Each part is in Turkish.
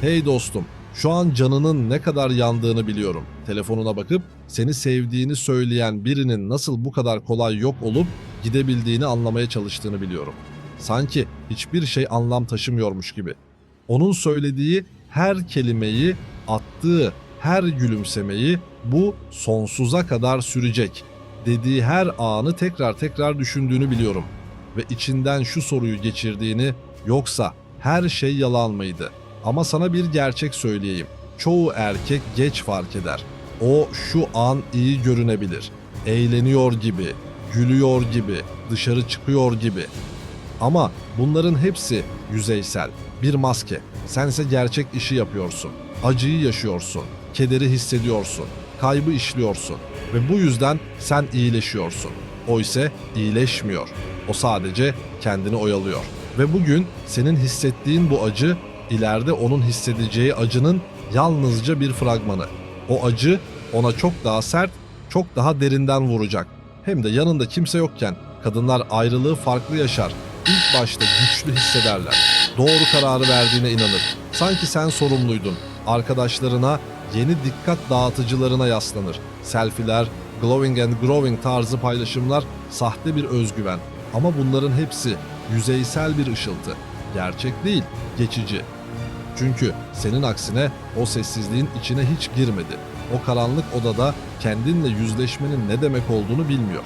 Hey dostum, şu an canının ne kadar yandığını biliyorum. Telefonuna bakıp seni sevdiğini söyleyen birinin nasıl bu kadar kolay yok olup gidebildiğini anlamaya çalıştığını biliyorum. Sanki hiçbir şey anlam taşımıyormuş gibi. Onun söylediği her kelimeyi, attığı her gülümsemeyi bu sonsuza kadar sürecek dediği her anı tekrar tekrar düşündüğünü biliyorum ve içinden şu soruyu geçirdiğini yoksa her şey yalan mıydı? Ama sana bir gerçek söyleyeyim. Çoğu erkek geç fark eder. O şu an iyi görünebilir. Eğleniyor gibi, gülüyor gibi, dışarı çıkıyor gibi. Ama bunların hepsi yüzeysel. Bir maske. Sense gerçek işi yapıyorsun. Acıyı yaşıyorsun. Kederi hissediyorsun. Kaybı işliyorsun. Ve bu yüzden sen iyileşiyorsun. O ise iyileşmiyor. O sadece kendini oyalıyor. Ve bugün senin hissettiğin bu acı ileride onun hissedeceği acının yalnızca bir fragmanı. O acı ona çok daha sert, çok daha derinden vuracak. Hem de yanında kimse yokken kadınlar ayrılığı farklı yaşar. İlk başta güçlü hissederler. Doğru kararı verdiğine inanır. Sanki sen sorumluydun. Arkadaşlarına, yeni dikkat dağıtıcılarına yaslanır. Selfiler, glowing and growing tarzı paylaşımlar sahte bir özgüven. Ama bunların hepsi yüzeysel bir ışıltı. Gerçek değil, geçici. Çünkü senin aksine o sessizliğin içine hiç girmedi. O karanlık odada kendinle yüzleşmenin ne demek olduğunu bilmiyor.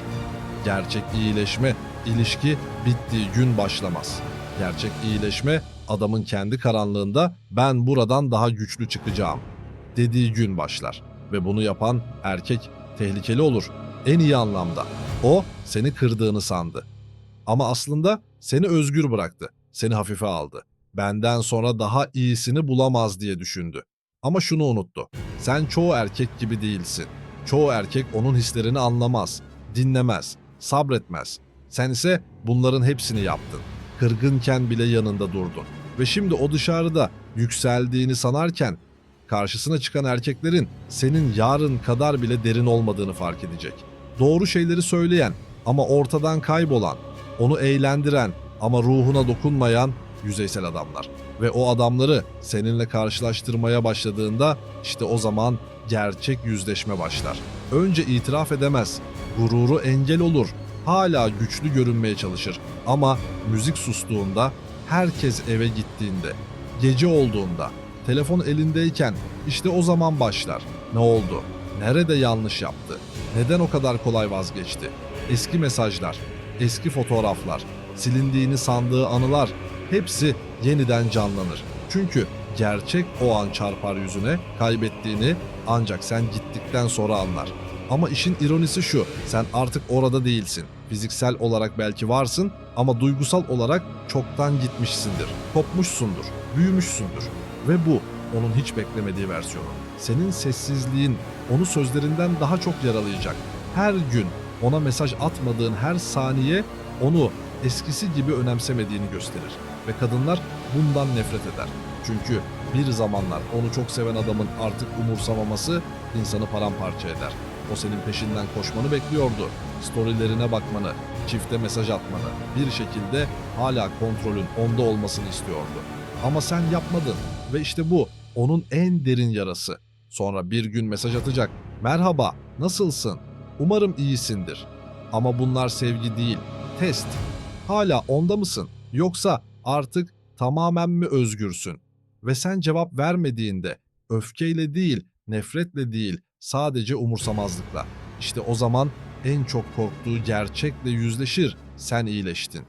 Gerçek iyileşme ilişki bittiği gün başlamaz. Gerçek iyileşme adamın kendi karanlığında ben buradan daha güçlü çıkacağım dediği gün başlar ve bunu yapan erkek tehlikeli olur en iyi anlamda. O seni kırdığını sandı. Ama aslında seni özgür bıraktı. Seni hafife aldı. Benden sonra daha iyisini bulamaz diye düşündü. Ama şunu unuttu. Sen çoğu erkek gibi değilsin. Çoğu erkek onun hislerini anlamaz, dinlemez, sabretmez. Sen ise bunların hepsini yaptın. Kırgınken bile yanında durdun. Ve şimdi o dışarıda yükseldiğini sanarken karşısına çıkan erkeklerin senin yarın kadar bile derin olmadığını fark edecek. Doğru şeyleri söyleyen ama ortadan kaybolan, onu eğlendiren ama ruhuna dokunmayan yüzeysel adamlar. Ve o adamları seninle karşılaştırmaya başladığında işte o zaman gerçek yüzleşme başlar. Önce itiraf edemez, gururu engel olur, hala güçlü görünmeye çalışır. Ama müzik sustuğunda, herkes eve gittiğinde, gece olduğunda, telefon elindeyken işte o zaman başlar. Ne oldu? Nerede yanlış yaptı? Neden o kadar kolay vazgeçti? Eski mesajlar, eski fotoğraflar, silindiğini sandığı anılar hepsi yeniden canlanır. Çünkü gerçek o an çarpar yüzüne, kaybettiğini ancak sen gittikten sonra anlar. Ama işin ironisi şu, sen artık orada değilsin. Fiziksel olarak belki varsın ama duygusal olarak çoktan gitmişsindir. Kopmuşsundur, büyümüşsündür. Ve bu onun hiç beklemediği versiyonu. Senin sessizliğin onu sözlerinden daha çok yaralayacak. Her gün ona mesaj atmadığın her saniye onu eskisi gibi önemsemediğini gösterir. Ve kadınlar bundan nefret eder. Çünkü bir zamanlar onu çok seven adamın artık umursamaması insanı paramparça eder. O senin peşinden koşmanı bekliyordu. Storylerine bakmanı, çifte mesaj atmanı, bir şekilde hala kontrolün onda olmasını istiyordu. Ama sen yapmadın ve işte bu onun en derin yarası. Sonra bir gün mesaj atacak. Merhaba, nasılsın? Umarım iyisindir. Ama bunlar sevgi değil, test. Hala onda mısın? Yoksa artık tamamen mi özgürsün? Ve sen cevap vermediğinde öfkeyle değil, nefretle değil, sadece umursamazlıkla. İşte o zaman en çok korktuğu gerçekle yüzleşir. Sen iyileştin.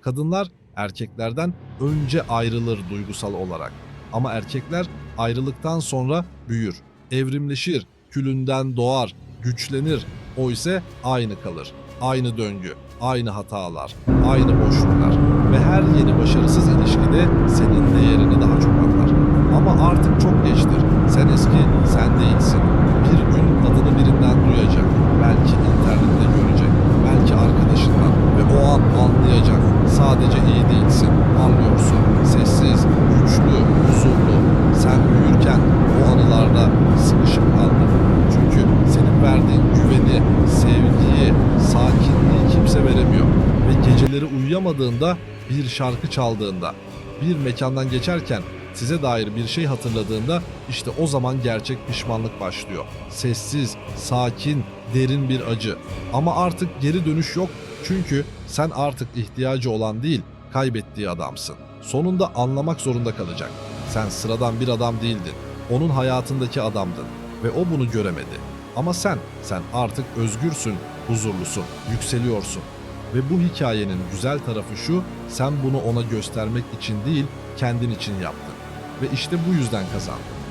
Kadınlar erkeklerden önce ayrılır duygusal olarak. Ama erkekler ayrılıktan sonra büyür, evrimleşir, külünden doğar, güçlenir. O ise aynı kalır. Aynı döngü, aynı hatalar, aynı boşluklar. Ve her yeni başarısız ilişkide senin değerini daha çok anlar. Ama artık çok geçtir. Sen eski, sen değilsin. Bir gün adını birinden duyacak. Belki internette görecek. Belki arkadaşından. Ve o an anlayacak. Sadece iyi değilsin. Anlıyorsun. Sessiz, güçlü, huzurlu. Sen büyürken o anılarda sıkışıp kaldın. Çünkü senin verdiğin güveni, sevgiyi, sakinliği kimse veremiyor. Ve geceleri uyuyamadığında bir şarkı çaldığında, bir mekandan geçerken size dair bir şey hatırladığında işte o zaman gerçek pişmanlık başlıyor. Sessiz, sakin, derin bir acı. Ama artık geri dönüş yok çünkü sen artık ihtiyacı olan değil, kaybettiği adamsın. Sonunda anlamak zorunda kalacak. Sen sıradan bir adam değildin. Onun hayatındaki adamdın ve o bunu göremedi. Ama sen, sen artık özgürsün, huzurlusun, yükseliyorsun. Ve bu hikayenin güzel tarafı şu, sen bunu ona göstermek için değil, kendin için yaptın. Ve işte bu yüzden kazandın.